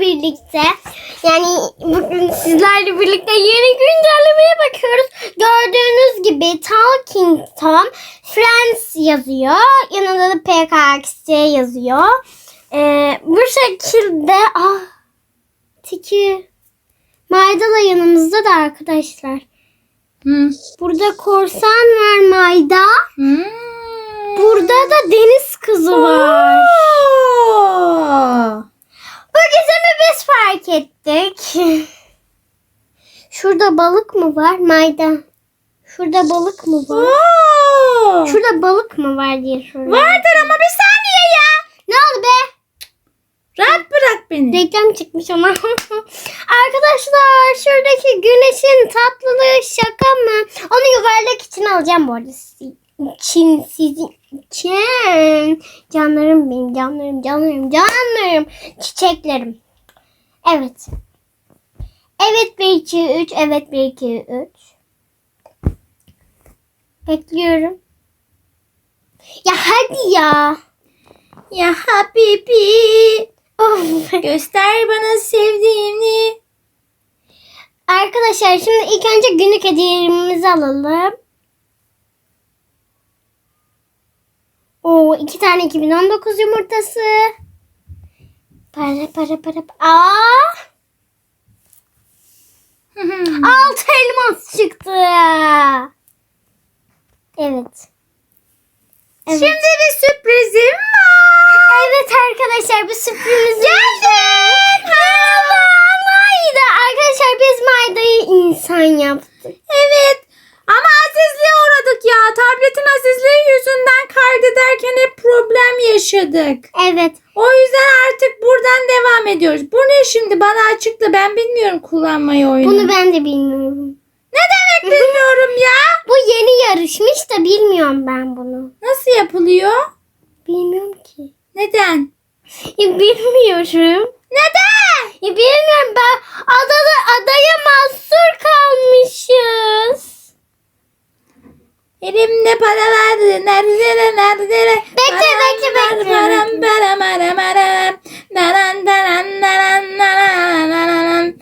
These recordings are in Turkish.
sizlerle birlikte yani bugün sizlerle birlikte yeni güncellemeye bakıyoruz. Gördüğünüz gibi Talking Tom Friends yazıyor. Yanında da PKXC yazıyor. Ee, bu şekilde ah Tiki Mayda da yanımızda da arkadaşlar. Hı. Burada korsan var Mayda. Hmm. Burada da deniz kızı var. Oo. Bu gizemi biz fark ettik. Şurada balık mı var Mayda? Şurada balık mı var? Oo. Şurada balık mı var diye soruyorum. Vardır ama bir saniye ya. Ne oldu be? Rahat bırak beni. Reklam çıkmış ama. Arkadaşlar şuradaki güneşin tatlılığı şaka mı? Onu yuvarlak için alacağım bu arada. İçin sizin için. Canlarım benim canlarım canlarım canlarım. Çiçeklerim. Evet. Evet 1 2 3 evet 1 2 3. Bekliyorum. Ya hadi ya. Ya Habibi. Of. Göster bana sevdiğini. Arkadaşlar şimdi ilk önce günlük hediyelerimizi alalım. Oo iki tane 2019 yumurtası. Para para para. Aa! Altı elmas çıktı. Evet. Evet. Şimdi bir sürprizim var. Evet arkadaşlar bu sürprizimiz Geldim. Merhaba Mayda. Arkadaşlar biz Mayda'yı insan yaptık. Evet. Ama azizliğe uğradık ya. Tabletin azizliği yüzünden kaydederken hep problem yaşadık. Evet. O yüzden artık buradan devam ediyoruz. Bu ne şimdi? Bana açıkla. Ben bilmiyorum kullanmayı oyunu. Bunu ben de bilmiyorum. Ne demek bilmiyorum ya? Bu yeni yarışmış da bilmiyorum ben bunu. Nasıl yapılıyor? Bilmiyorum ki. Neden? Ya bilmiyorum. Neden? Ya bilmiyorum ben adada adaya mahsur kalmışız. Elimde paralar nerede nerede? Bekle, bekle, bekle. Param param param param. Daran daran daran daran daran daran.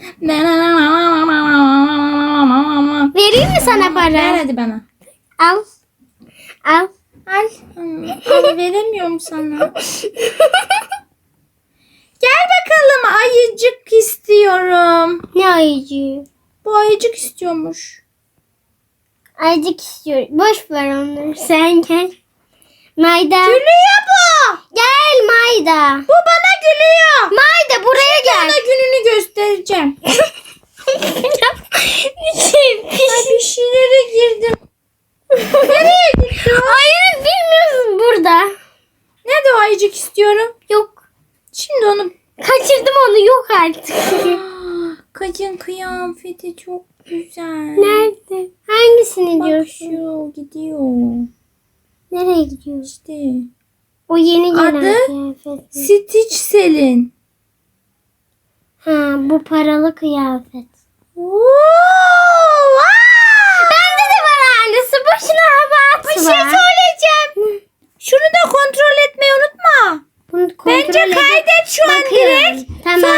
Vereyim mi sana Ver para? hadi bana. Al. Al. Ay, para veremiyorum sana. Gel bakalım ayıcık istiyorum. Ne ayıcı? Bu ayıcık istiyormuş. Ayıcık istiyorum. Boş ver onları. Sen gel. Mayda. Gülüyor bu. Gel Mayda. Bu bana gülüyor. Mayda buraya Ona gel. gününü göstereceğim. şey, bir Ay, şey. bir şeylere girdim. Nereye o? Hayır bilmiyorsun burada. Nerede o ayıcık istiyorum? Yok. Şimdi onu... Kaçırdım onu yok artık. Kacın kıyafeti çok güzel. Nerede? Hangisini Bak diyorsun? şu gidiyor. Nereye gidiyor? İşte. O yeni gelen Adı? kıyafet. Stitch Selin. Ha bu paralı kıyafet. Oo! Bende de var aynısı. Boşuna hava atma. Bir şey söyleyeceğim. Şunu da kontrol etmeyi unutma. Bunu kontrol Bence edip kaydet şu an bakıyorum. direkt. Tamam.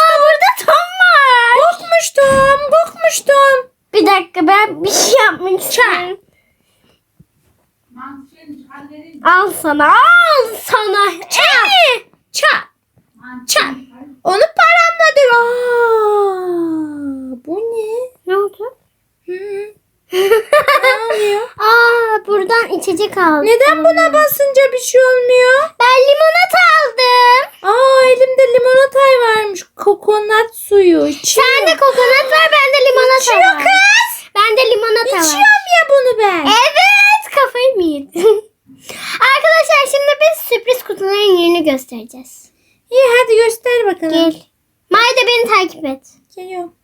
Aa, burada Tom var. Kokmuştum, kokmuştum. Bir dakika ben bir şey yapmak istiyorum. Al sana al sana. Çat. Çat. Çat. Onu paramladı. Aa, bu ne? Ne oldu? Hı. Ne oluyor? Aa buradan içecek aldım. Neden buna basınca bir şey olmuyor? Ben limonata aldım. Aa elimde limonatay varmış. Kokonat suyu. İçiyor. Sen de kokonat var bende limonata İçiyor var. kız. Bende limonata var. İçiyorum ya bunu ben. Evet kafayı mı yedin? Arkadaşlar şimdi biz sürpriz kutuların yerini göstereceğiz. İyi hadi göster bakalım. Gel. Mayda beni takip et. Geliyorum.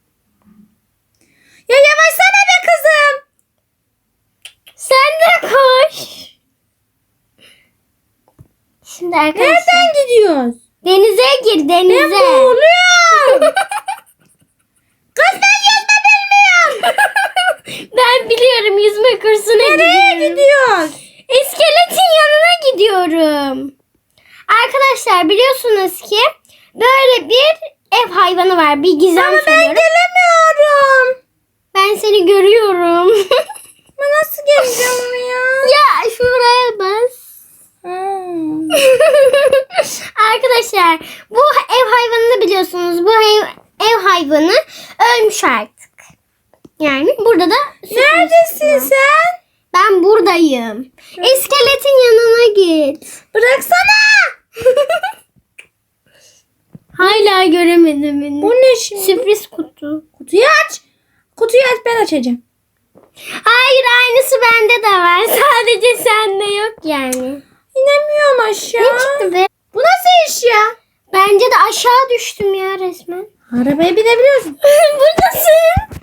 Ya yavaşsana be kızım. Sen de koş. Şimdi arkadaşlar Nereden gidiyoruz? denize gir denize. Ben boğuluyorum. Kız ben yüzme bilmiyorum. ben biliyorum yüzme kursuna Nereye gidiyorum. gidiyoruz? İskeletin yanına gidiyorum. Arkadaşlar biliyorsunuz ki böyle bir ev hayvanı var. Bir gizem Ama ben soruyorum. gelemiyorum. Ben seni görüyorum. Ben nasıl geleceğim oraya? ya şuraya bas. Hmm. Arkadaşlar bu ev hayvanını biliyorsunuz. Bu ev, ev hayvanı ölmüş artık. Yani burada da Neredesin sen? Ben buradayım. İskeletin yanına git. Bıraksana. Hala göremedim beni. Bu ne şimdi? Sürpriz kutu. Kutuyu aç. Kutuyu aç ben açacağım. Hayır aynısı bende de var. Sadece sende yok yani. İnemiyorum aşağı. Ne çıktı be? İş ya? Bence de aşağı düştüm ya resmen. Arabaya binebiliyorsun. Buradasın.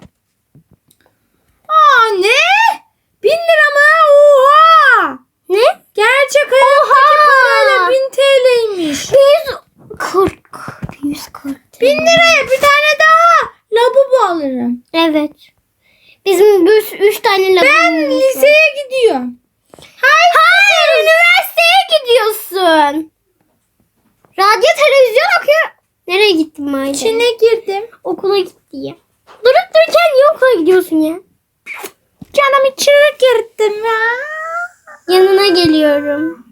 Aa ne? Bin lira mı? Oha. Ne? Gerçek hayattaki parayla bin TL'ymiş. 140. 140. Bin liraya bir tane daha labubu alırım. Evet. Bizim bir, üç tane Ben labubumuz var. liseye gidiyorum. Hayır, hayır, üniversiteye gidiyorsun. Radyo televizyon okuyor. Nereye gittin Mayda? İçine girdim. Okula gitti ya. Durup dururken niye okula gidiyorsun ya? Canım içine girdim ya. Yanına geliyorum.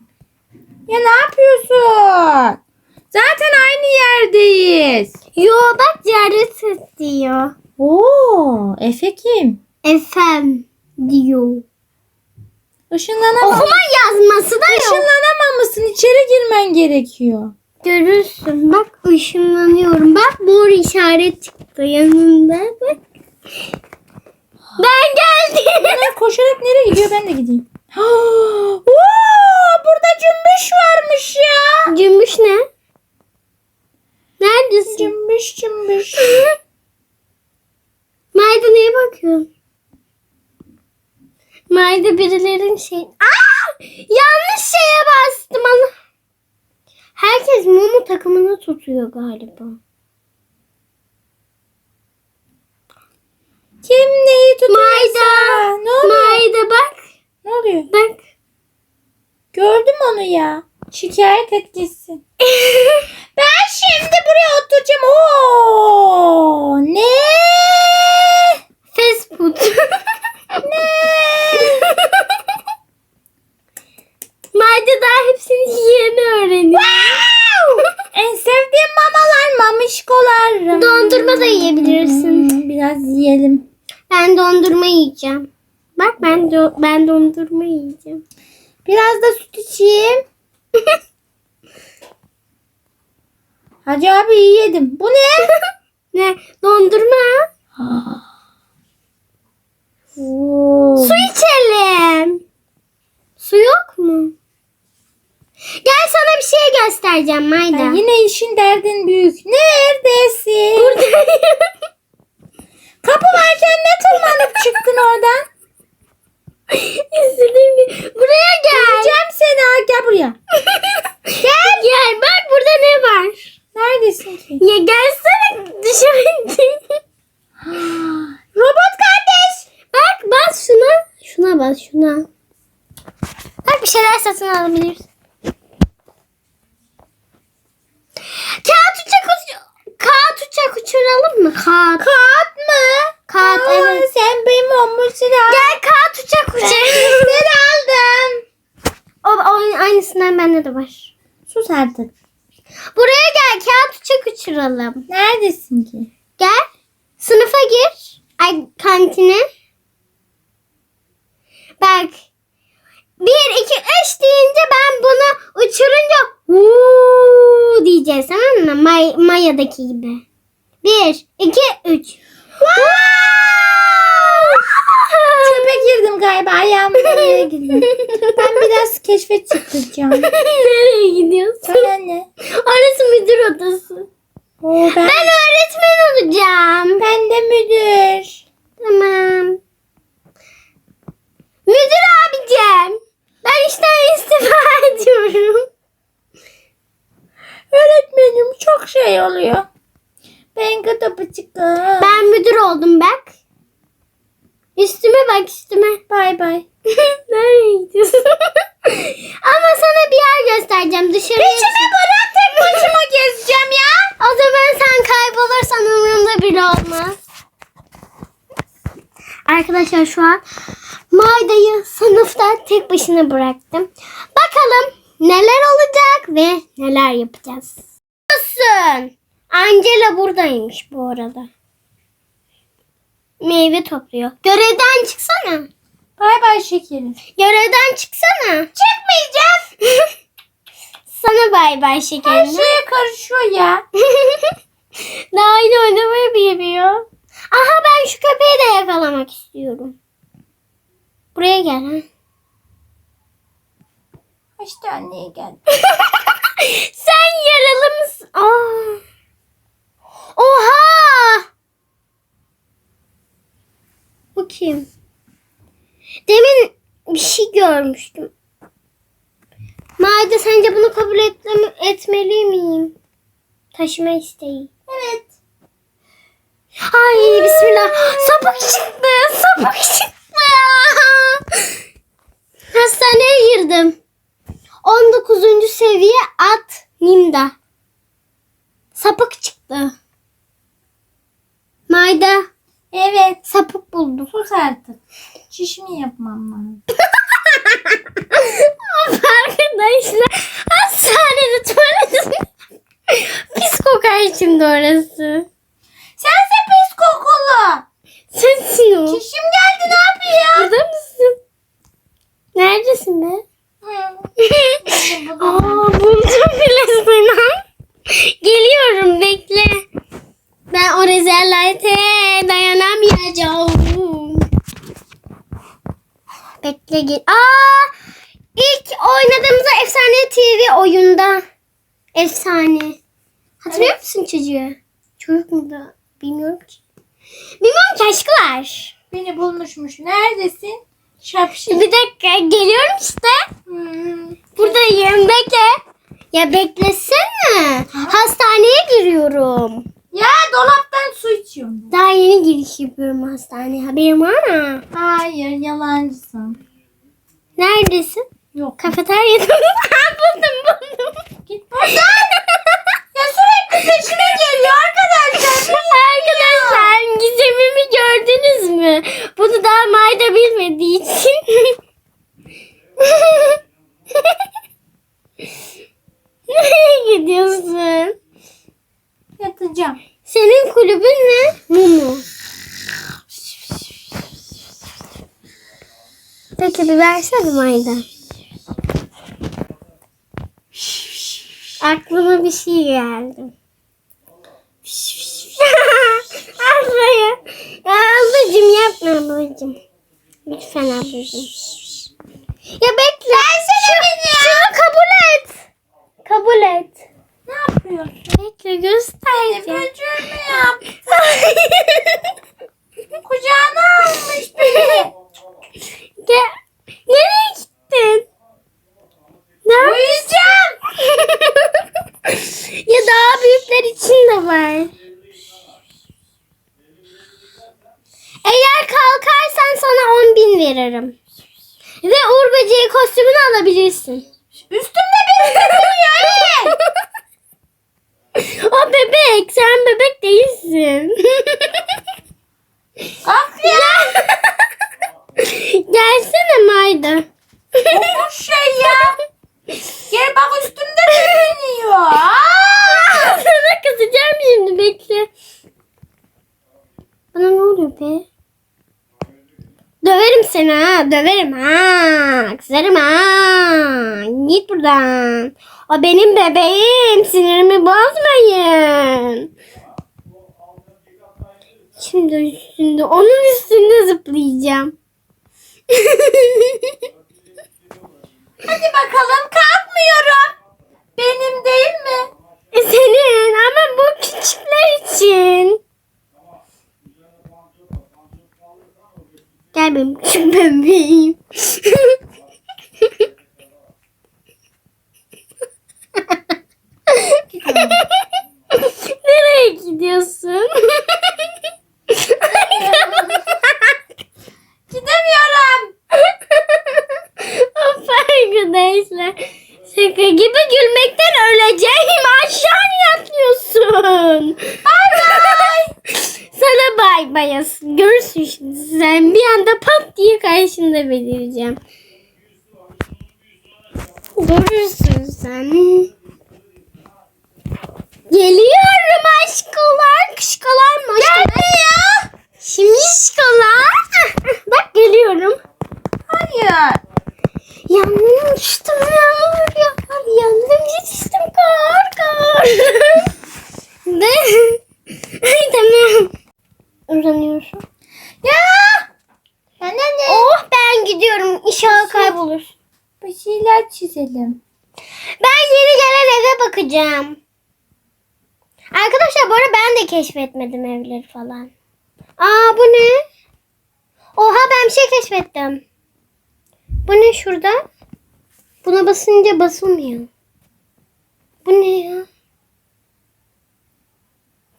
Ya ne yapıyorsun? Zaten aynı yerdeyiz. Yo bak ziyaret diyor. Oo, Efe kim? Efem diyor. Işınlanamam. Okuma yazması da yok. Işınlanamamışsın. İçeri girmen gerekiyor. Görürsün. Bak ışınlanıyorum. Bak mor işaret çıktı yanında. Bak. Ben geldim. Bunlar koşarak nereye gidiyor ben de gideyim. Oo, burada cümbüş varmış ya. Cümbüş ne? Neredesin? Cümbüş cümbüş. Mayda neye bakıyorsun? Mayda birilerin şey... Aa! Yanlış şeye ama. Herkes Momo takımını tutuyor galiba. Kim neyi tutuyorsa. Mayda. Ne oluyor? Mayda bak. Ne oluyor? Bak. Gördüm onu ya. Şikayet et gitsin. Ben şimdi buraya oturacağım. Oo, ne? Fast food. Ne? Mayda daha hepsini yeni öğreniyor. En sevdiğim mamalar mamışkolar. Dondurma da yiyebilirsin. Hmm, Biraz yiyelim. Ben dondurma yiyeceğim. Bak ben do- ben dondurma yiyeceğim. Biraz da süt içeyim. Hacı abi iyi yedim. Bu ne? Ne? Dondurma. Su içelim. Su yok mu? Gel sana bir şey göstereceğim Mayda. Ya yine işin derdin büyük. Neredesin? Buradayım. Kapı varken ne tırmanıp çıktın oradan? Üzüldüm. Buraya gel. Göreceğim seni ha gel buraya. gel. Gel bak burada ne var? Neredesin ki? Ya gelsene dışarı. Robot kardeş. bak bas şuna. Şuna bas şuna. Bak bir şeyler satın alabilirsin. Kağıt uçak uç Uçak uçuralım mı? Kağıt. Kağıt mı? Kağıt Aa, evet. Sen benim olmuşsun ha. Gel kağıt uçak uçuralım. Ben aldım. o, o aynısından bende de var. Sus artık. Buraya gel kağıt uçak uçuralım. Neredesin ki? Gel. Sınıfa gir. Ay kantine. Bak. Bir, iki, üç deyince ben bunu uçurunca Uuu diyeceğiz tamam mı? May, Maya'daki gibi. Bir, iki, üç. Çöpe girdim galiba. Ayağım nereye girdim. Ben biraz keşfe çıkacağım. Nereye gidiyorsun? Sana ne? Orası müdür odası. Oo, ben, Ben öğretmen olacağım. ben de müdür. Tamam. Müdür abicim. Ben işten istifa ediyorum. Öğretmenim çok şey oluyor. Ben katapıçıkım. Ben müdür oldum bak. Üstüme bak üstüme. Bay bay. Nereye gidiyorsun? Ama sana bir yer göstereceğim dışarıya. Peşimi bırak tek başıma gezeceğim ya. O zaman sen kaybolursan umurumda bile olmaz. Arkadaşlar şu an Mayda'yı sınıfta tek başına bıraktım. Bakalım neler olacak ve neler yapacağız. Nasılsın? Angela buradaymış bu arada. Meyve topluyor. Görevden çıksana. Bay bay şekerim. Görevden çıksana. Çıkmayacağım. Sana bay bay Her şekerim. şeye karışıyor ya. Daha aynı oynamayı bilmiyor. Aha ben şu köpeği de yakalamak istiyorum. Buraya gel ha. İşte anneye geldi. Sen yaralı mısın? Aa. Oha! Bu kim? Demin bir şey görmüştüm. Mayda sence bunu kabul etle- etmeli miyim? Taşıma isteği. Evet. Ay bismillah. Sapık çıktı. Sapık çıktı. Hastaneye girdim. 19. seviye at Nimda. Sapık çıktı. Mayda Evet. sapık buldum. Sus artık. Çişimi yapmam lazım. Arkadaşlar. Hastanede tuvaletim. Pis kokar şimdi orası. Sense pis kokulu. Sensin o. Çişim geldi ne yapayım? Burada mısın? Neredesin be? Aa buldum bile seni. Geliyorum bekle. Ben o rezerlete dayanamayacağım. Bekle gel. Aa ilk oynadığımız efsane TV oyunda. Efsane. Hatırlıyor musun çocuğu? Çocuk mu da bilmiyorum ki. Bilmiyorum ki aşklar. Beni bulmuşmuş. Neredesin? Şapşik. Bir dakika geliyorum işte. Hmm. Buradayım bekle. Ya beklesene. Hastaneye giriyorum. Ya dolaptan su içiyorum. Daha yeni giriş yapıyorum hastaneye. Haberim var mı? Hayır yalancısın. Neredesin? Yok. Kafeteryada mı? buldum buldum. Git buradan. ya sürekli peşime geliyor arkadaşlar. Arkadaşlar gizemimi gördünüz mü? Bunu daha Mayda bilmediği için. Nereye gidiyorsun? Yatacağım. Senin kulübün ne? Mumu. Peki bir versene Mayda. Aklıma bir şey geldi. Ablaya. Ya ablacım yapma ablacım. Lütfen ablacım. Ya bekle. Versene beni Şunu kabul et. Kabul et. Ne yapıyorsun? Bekle göstereceğim. Böcüğümü yaptı. Kucağına almış beni. Gel. Nereye gittin? Ne Uyuyacağım. ya daha büyükler için de var. Eğer kalkarsan sana 10 bin veririm. Ve Uğur Böceği kostümünü alabilirsin. Üstümde beni tutuyor. o bebek. Sen bebek değilsin. Aferin. Gelsene Mayda. Bu şey ya. Gel bak üstümde tepiniyor. Aa! Sana kızacağım şimdi bekle. Bana ne oluyor be? Döverim seni ha. Döverim ha. Kızarım ha. Git buradan. O benim bebeğim. Sinirimi bozmayın. Şimdi üstünde. Onun üstünde zıplayacağım. Hadi bakalım kalkmıyorum. Benim değil mi? E, Senin ama bu küçükler için. Gel benim küçük bebeğim. きれい。İnşallah kaybolur. Bir şeyler çizelim. Ben yeni gelen eve bakacağım. Arkadaşlar bu arada ben de keşfetmedim evleri falan. Aa bu ne? Oha ben bir şey keşfettim. Bu ne şurada? Buna basınca basılmıyor. Bu ne ya?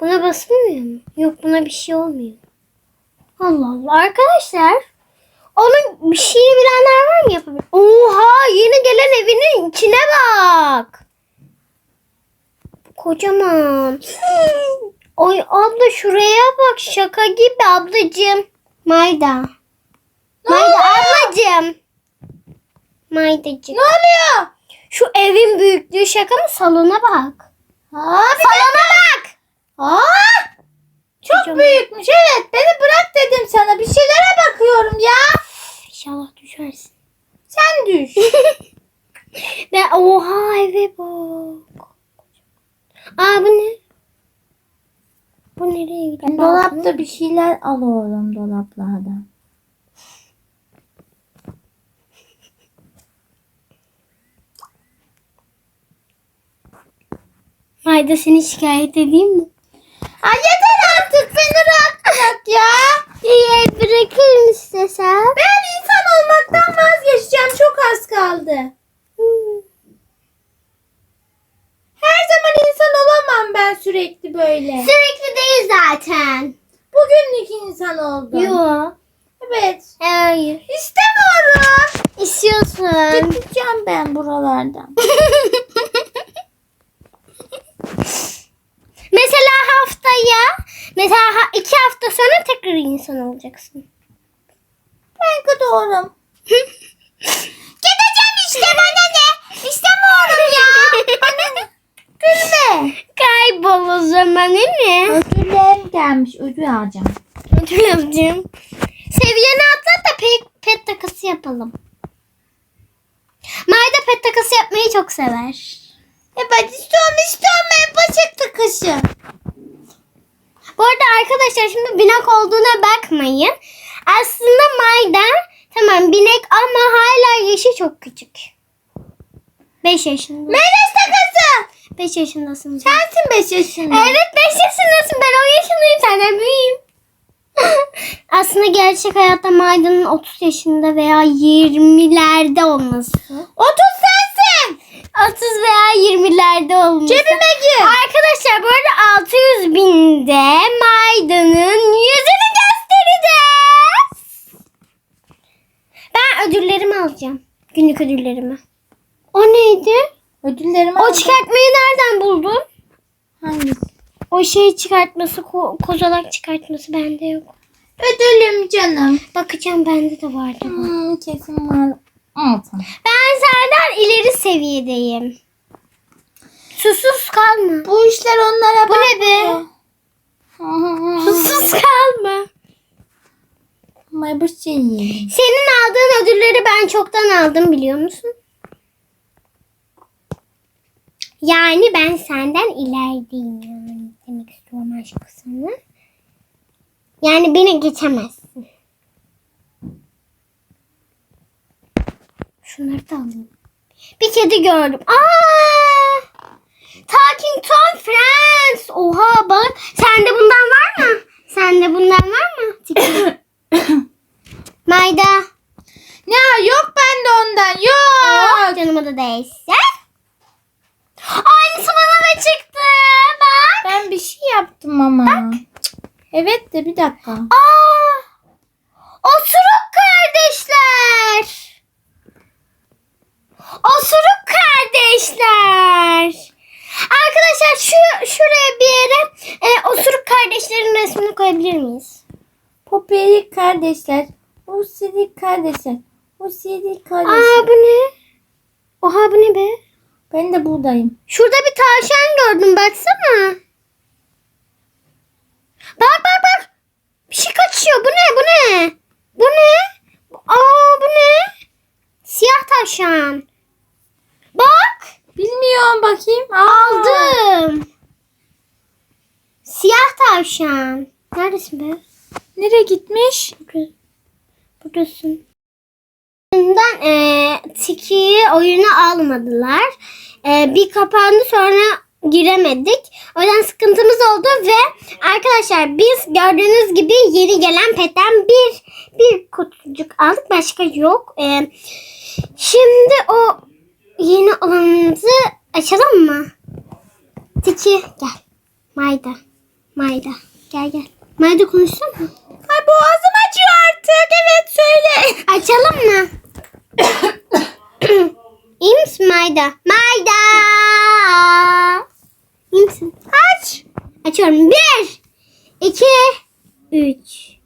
Buna basılmıyor mu? Yok buna bir şey olmuyor. Allah Allah. Arkadaşlar onun bir şeyi bilenler var mı yapabilir? Oha yeni gelen evinin içine bak. Kocaman. Oy abla şuraya bak şaka gibi ablacığım. Mayda. Mayda ablacığım. Maydacığım. Ne oluyor? Şu evin büyüklüğü şaka mı? Salona bak. Abi Salona bak. Aa! Çok Kocaman. büyükmüş. Evet beni bırak dedim sana. Bir şeylere bakıyorum ya. İnşallah düşersin. Sen düş. Ve oha eve bak. Aa bu ne? Bu nereye gidiyor? Ben dolapta bir şeyler alıyorum dolaplardan. Mayda seni şikayet edeyim mi? Ay yeter artık beni rahat bırak ya. İyi bırakırım istesem. Ben insan olmaktan vazgeçeceğim. Çok az kaldı. Her zaman insan olamam ben sürekli böyle. Sürekli değil zaten. Bugünlük insan oldum. Yok. Evet. Hayır. İstemiyorum. İstiyorsun. Gideceğim ben buralardan. mesela haftaya, mesela iki hafta sonra tekrar insan olacaksın. Ben gidiyorum. Gideceğim işte bana ne? İstemiyorum ya. Gülme. Kaybol o zaman değil mi? Ödüllerim gelmiş. Ödül alacağım. Ödül alacağım. Seviyeni atlat da pet, pet takası yapalım. Mayda pet takası yapmayı çok sever. E ben istiyorum istiyorum ben paçak takışı. Bu arada arkadaşlar şimdi binek olduğuna bakmayın. Aslında Mayda tamam binek ama hala yaşı çok küçük. 5 yaşında. Melez takısı. 5 yaşındasın. Sensin 5 yaşında. Evet 5 yaşındasın. Ben 10 yaşındayım. Senden büyüğüm. Aslında gerçek hayatta Mayda'nın 30 yaşında veya 20'lerde olması. 30 sensin. 30 veya 20'lerde olması. Cebime gir. Arkadaşlar bu arada 600 binde Mayda'nın yüzünü göstereceğiz. Ben ödüllerimi alacağım. Günlük ödüllerimi. O neydi? Ödüllerimi O aldım. çıkartmayı nereden buldun? Hangisi? O şey çıkartması, ko- kozalak çıkartması bende yok. Ödülüm canım. Bakacağım bende de vardı. Hmm, kesin var. Altın. Ben senden ileri seviyedeyim. Susuz kalma. Bu işler onlara Bu ne be? Susuz kalma. May bu şey yiyelim. Senin aldığın ödülleri ben çoktan aldım biliyor musun? Yani ben senden ilerideyim yani demek istiyorum aşkı sana. Yani beni geçemezsin. Şunları da alayım. Bir kedi gördüm. Aa! Talking Tom Friends. Oha bak. Sende bundan var mı? Sende bundan var mı? Mayda. Ya yok bende ondan yok. Oh, canıma da değse. Aynısı bana da çıktı. Bak. Ben bir şey yaptım ama. Evet de bir dakika. Aa, osuruk kardeşler. Osuruk kardeşler. Arkadaşlar şu şuraya bir yere e, osuruk kardeşlerin resmini koyabilir miyiz? Popelik kardeşler. Usidik kardeşler. Usidik kardeşler. Aa bu ne? Oha bu ne be? Ben de buradayım. Şurada bir tavşan gördüm baksana. Bak bak bak. Bir şey kaçıyor. Bu ne? Bu ne? Bu ne? Aa bu ne? Siyah tavşan. Bak. Bilmiyorum bakayım. Aa, Aldım. Siyah tavşan. Neredesin be? Nereye gitmiş? Burada- Buradasın. Bundan eee Tiki'yi oyuna almadılar. Eee, bir kapandı sonra giremedik. O yüzden sıkıntımız oldu ve arkadaşlar biz gördüğünüz gibi yeni gelen petten bir bir kutucuk aldık. Başka yok. Eee, şimdi o yeni olanımızı açalım mı? Tiki gel. Mayda. Mayda. Gel gel. Mayda konuşsun mu? Ay boğazım acıyor artık. Evet söyle. Açalım mı? İyi misin Mayda? Mayda! İyi misin? Aç. Açıyorum. Bir, iki, üç.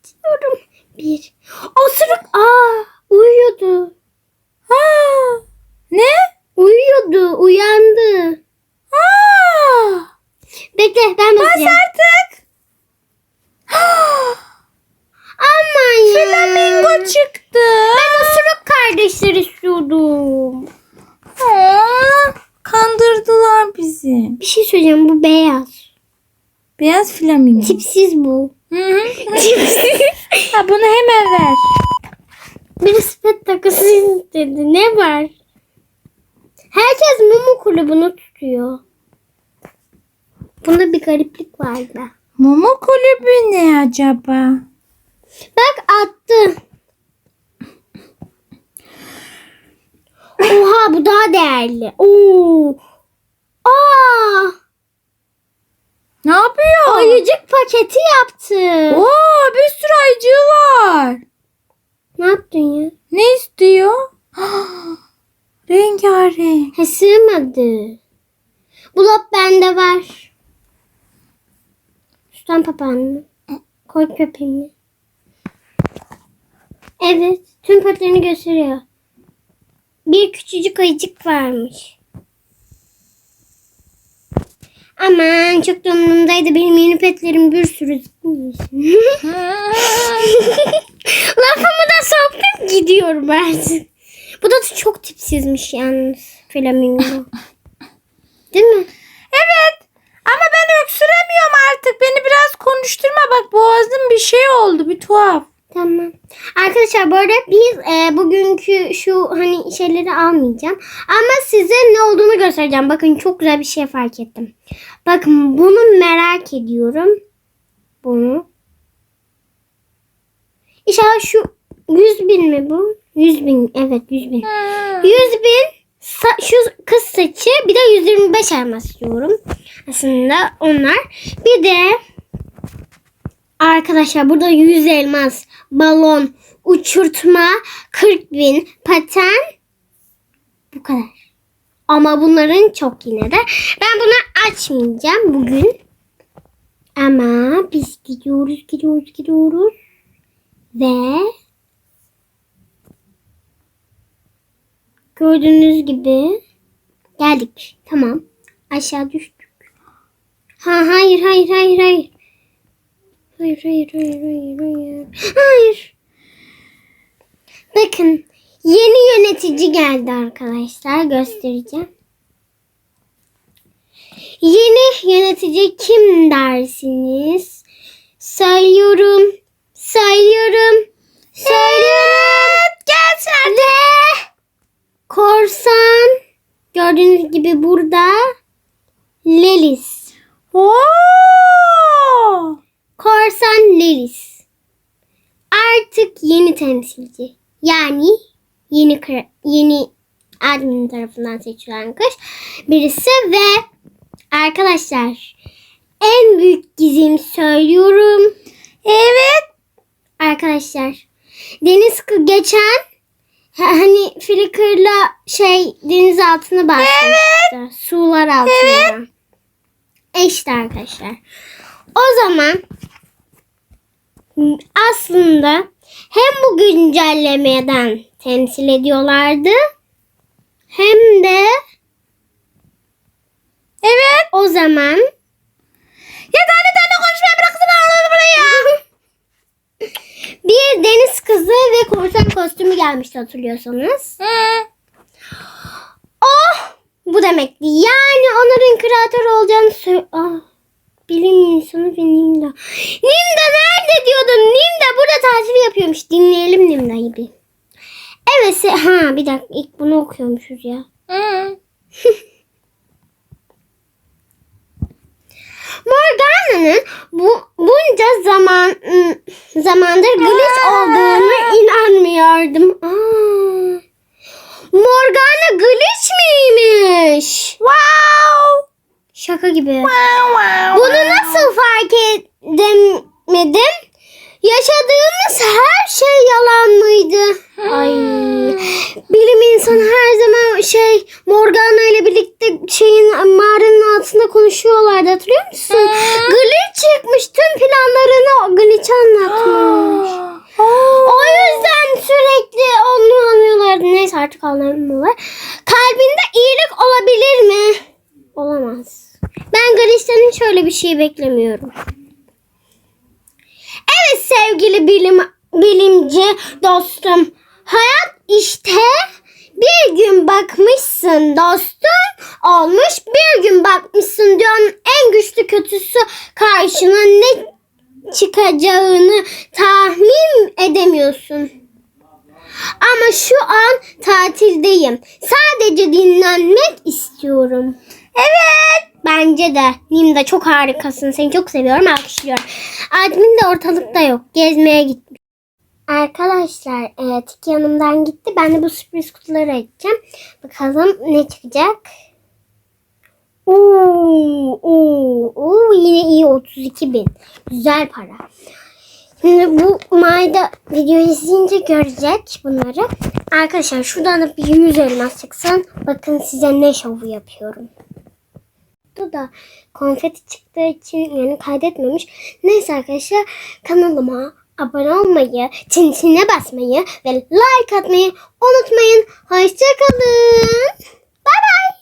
Açıyorum. Bir. Osuruk. Aa, uyuyordu. Ha. Ne? Uyuyordu. Uyandı. Aa. Bekle ben Bas bakacağım. artık. Aman ya. Flamingo çıktı. Ben osuruk kardeşler istiyordum. Aa, kandırdılar bizi. Bir şey söyleyeceğim bu beyaz. Beyaz flamingo. Tipsiz bu. Hı hı. Tipsiz. ha, bunu hemen ver. Bir sepet takısı istedi. Ne var? Herkes Mumu kulübünü tutuyor. Bunda bir gariplik vardı. Momo kulübü ne acaba? Bak attı. Oha bu daha değerli. Oo. Aa, Ne yapıyor? ayıcık paketi yaptı. Oo, bir sürü ayıcığı var. Ne yaptın ya? Ne istiyor? Rengarenk. He sığmadı. Bulop bende var. Sultan papağanı. Koy köpeğimi. Evet. Tüm petlerini gösteriyor. Bir küçücük ayıcık varmış. Aman çok da umurumdaydı. Benim yeni petlerim bir sürü. Lafımı da soktum gidiyorum artık. Bu da çok tipsizmiş yalnız flamingo. Değil mi? evet. Ama ben öksüremiyorum artık. Beni biraz konuşturma. Bak boğazım bir şey oldu. Bir tuhaf. Tamam. Arkadaşlar bu arada biz e, bugünkü şu hani şeyleri almayacağım. Ama size ne olduğunu göstereceğim. Bakın çok güzel bir şey fark ettim. Bakın bunu merak ediyorum. Bunu. İnşallah şu 100 bin mi bu? 100 bin. Evet 100 bin. 100 bin sa- şu kız saçı bir de 125 elmas istiyorum. Aslında onlar. Bir de arkadaşlar burada 100 elmas, balon, uçurtma, 40 bin, paten bu kadar. Ama bunların çok yine de. Ben bunu açmayacağım bugün. Ama biz gidiyoruz, gidiyoruz, gidiyoruz. Ve Gördüğünüz gibi geldik. Tamam. Aşağı düştük. Ha hayır hayır hayır hayır. Hayır hayır hayır hayır hayır. Hayır. Bakın yeni yönetici geldi arkadaşlar. Göstereceğim. Yeni yönetici kim dersiniz? Söylüyorum. Söylüyorum. Lelis. Oo! Korsan Lelis. Artık yeni temsilci. Yani yeni yeni admin tarafından seçilen kız birisi ve arkadaşlar en büyük gizim söylüyorum. Evet. Arkadaşlar Deniz geçen ha- hani Flickr'la şey deniz altını basmıştı. Sular altında. Evet. İşte arkadaşlar. O zaman aslında hem bu güncellemeden temsil ediyorlardı hem de Evet. o zaman Ya tane tane konuşmaya bıraksana oraları buraya. bir deniz kızı ve korsan kostümü gelmişti hatırlıyorsanız. Hı. Oh! Bu demekti. Yani onların kreatör olacağını sö- ah, bilim insanı ve Nimda. Nimda nerede diyordum? Nimda burada tatil yapıyormuş. Dinleyelim Nimda'yı bir. Evet. ha bir dakika ilk bunu okuyormuşuz ya. Morgana'nın bu bunca zaman ım, zamandır glitch olduğunu inanmıyordum. Aa, Morgana glitch miymiş? Wow. Şaka gibi. Wow, wow, Bunu wow. nasıl fark edemedim? Yaşadığımız her şey yalan mıydı? Ay. Bilim insanı her zaman şey Morgana ile birlikte şeyin mağaranın altında konuşuyorlardı hatırlıyor musun? Hı. Glitch çıkmış tüm planlarını glitch anlatmış. O yüzden sürekli onu anlıyorlardı. Neyse artık anlamıyorlar. Kalbinde iyilik olabilir mi? Olamaz. Ben Glitch'ten şöyle bir şey beklemiyorum. Evet sevgili bilim bilimci dostum. Hayat işte bir gün bakmışsın dostum olmuş bir gün bakmışsın dünyanın en güçlü kötüsü karşına ne çıkacağını tahmin edemiyorsun. Ama şu an tatildeyim. Sadece dinlenmek istiyorum. Evet. Bence de. Nimda çok harikasın. Seni çok seviyorum. Alkışlıyorum. Admin de ortalıkta yok. Gezmeye gitmiş. Arkadaşlar e, Tiki yanımdan gitti. Ben de bu sürpriz kutuları açacağım. Bakalım ne çıkacak. Oo, oo, oo, yine iyi 32 bin. Güzel para. Şimdi bu Mayda videoyu izleyince görecek bunları. Arkadaşlar şuradan da bir 100 elmas çıksın. Bakın size ne şovu yapıyorum. Bu da konfeti çıktığı için yani kaydetmemiş. Neyse arkadaşlar kanalıma abone olmayı, çinçine basmayı ve like atmayı unutmayın. Hoşçakalın. Bay bay.